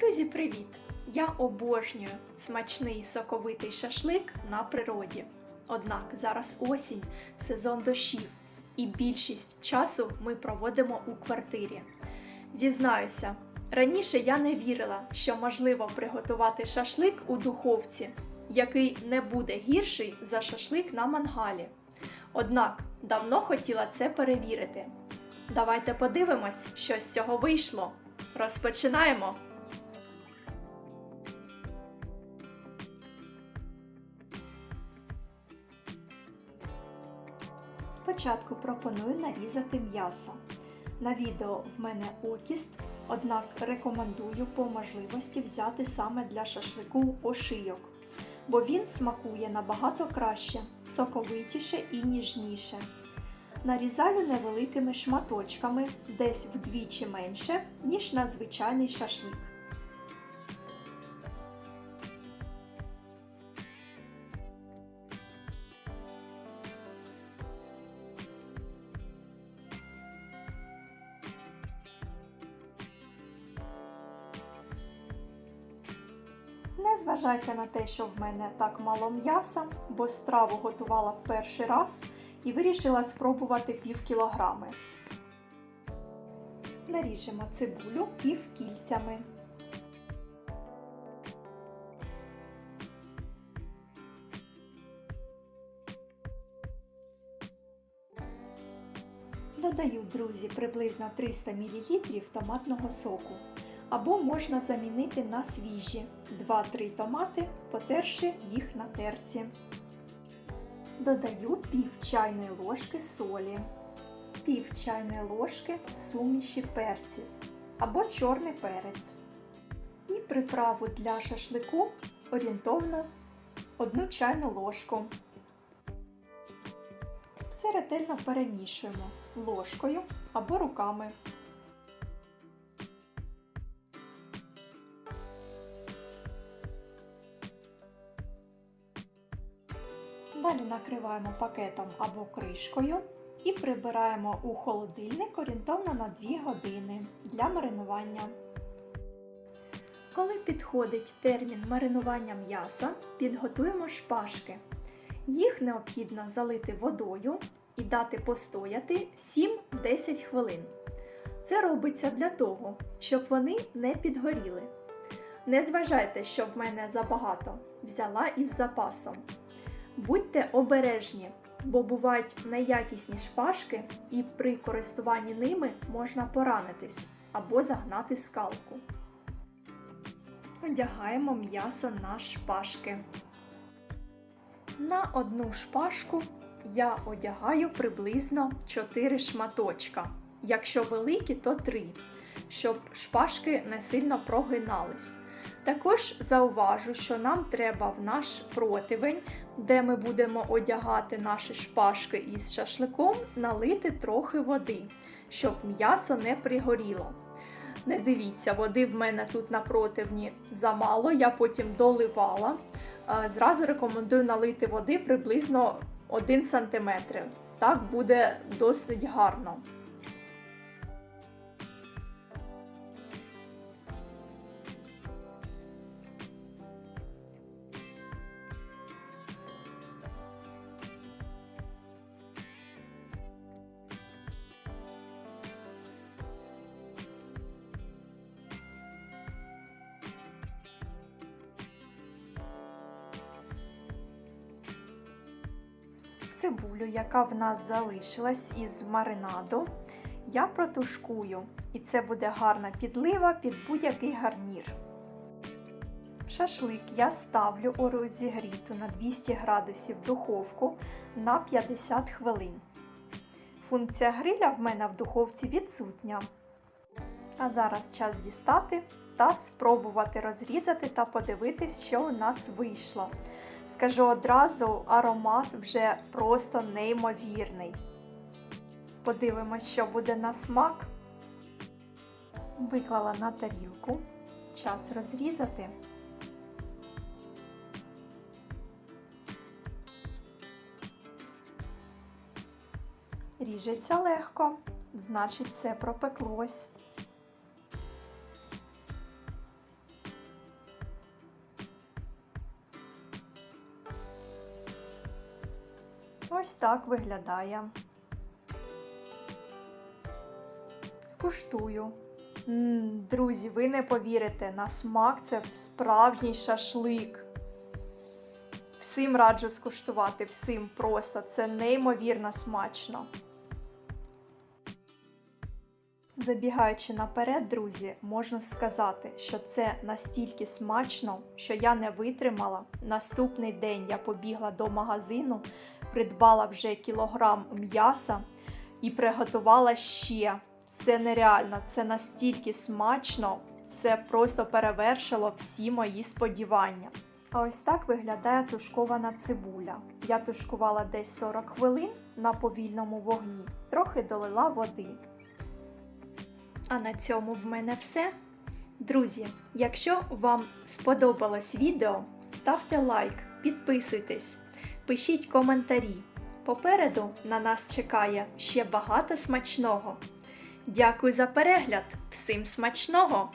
Друзі, привіт! Я обожнюю смачний соковитий шашлик на природі. Однак зараз осінь, сезон дощів, і більшість часу ми проводимо у квартирі. Зізнаюся, раніше я не вірила, що можливо приготувати шашлик у духовці, який не буде гірший за шашлик на мангалі. Однак давно хотіла це перевірити. Давайте подивимось, що з цього вийшло. Розпочинаємо! Спочатку пропоную нарізати м'ясо. На відео в мене окіст, однак рекомендую по можливості взяти саме для шашлику ошийок, бо він смакує набагато краще, соковитіше і ніжніше. Нарізаю невеликими шматочками, десь вдвічі менше, ніж на звичайний шашлик. Не зважайте на те, що в мене так мало м'яса, бо страву готувала в перший раз і вирішила спробувати пів кілограми. Наріжемо цибулю півкільцями. Додаю, друзі, приблизно 300 мл томатного соку. Або можна замінити на свіжі 2-3 томати, потерши їх на терці. Додаю пів чайної ложки солі, пів чайної ложки суміші перців або чорний перець. І приправу для шашлику орієнтовно 1 чайну ложку. Все ретельно перемішуємо ложкою або руками. Далі накриваємо пакетом або кришкою і прибираємо у холодильник орієнтовно на 2 години для маринування. Коли підходить термін маринування м'яса, підготуємо шпажки. Їх необхідно залити водою і дати постояти 7-10 хвилин. Це робиться для того, щоб вони не підгоріли. Не зважайте, що в мене забагато, взяла із запасом. Будьте обережні, бо бувають неякісні шпажки, і при користуванні ними можна поранитись або загнати скалку. Одягаємо м'ясо на шпажки. На одну шпажку я одягаю приблизно 4 шматочка. Якщо великі, то 3, щоб шпажки не сильно прогинались. Також зауважу, що нам треба в наш противень, де ми будемо одягати наші шпажки із шашликом, налити трохи води, щоб м'ясо не пригоріло. Не дивіться, води в мене тут на противні замало, я потім доливала. Зразу рекомендую налити води приблизно 1 см. Так буде досить гарно. Цибулю, яка в нас залишилась із маринаду, я протушкую, і це буде гарна підлива під будь-який гарнір. Шашлик я ставлю у розігріту на 200 градусів духовку на 50 хвилин. Функція гриля в мене в духовці відсутня. А зараз час дістати та спробувати розрізати та подивитись, що у нас вийшло. Скажу одразу, аромат вже просто неймовірний. Подивимось, що буде на смак. Виклала на тарілку. Час розрізати. Ріжеться легко, значить все пропеклось. Ось так виглядає. Скуштую. М, друзі, ви не повірите, на смак це справжній шашлик. Всім раджу скуштувати, всім просто. Це неймовірно смачно. Забігаючи наперед, друзі, можна сказати, що це настільки смачно, що я не витримала. Наступний день я побігла до магазину, придбала вже кілограм м'яса і приготувала ще. Це нереально, це настільки смачно, це просто перевершило всі мої сподівання. А ось так виглядає тушкована цибуля. Я тушкувала десь 40 хвилин на повільному вогні, трохи долила води. А на цьому в мене все. Друзі, якщо вам сподобалось відео, ставте лайк, підписуйтесь, пишіть коментарі. Попереду на нас чекає ще багато смачного. Дякую за перегляд! Всім смачного!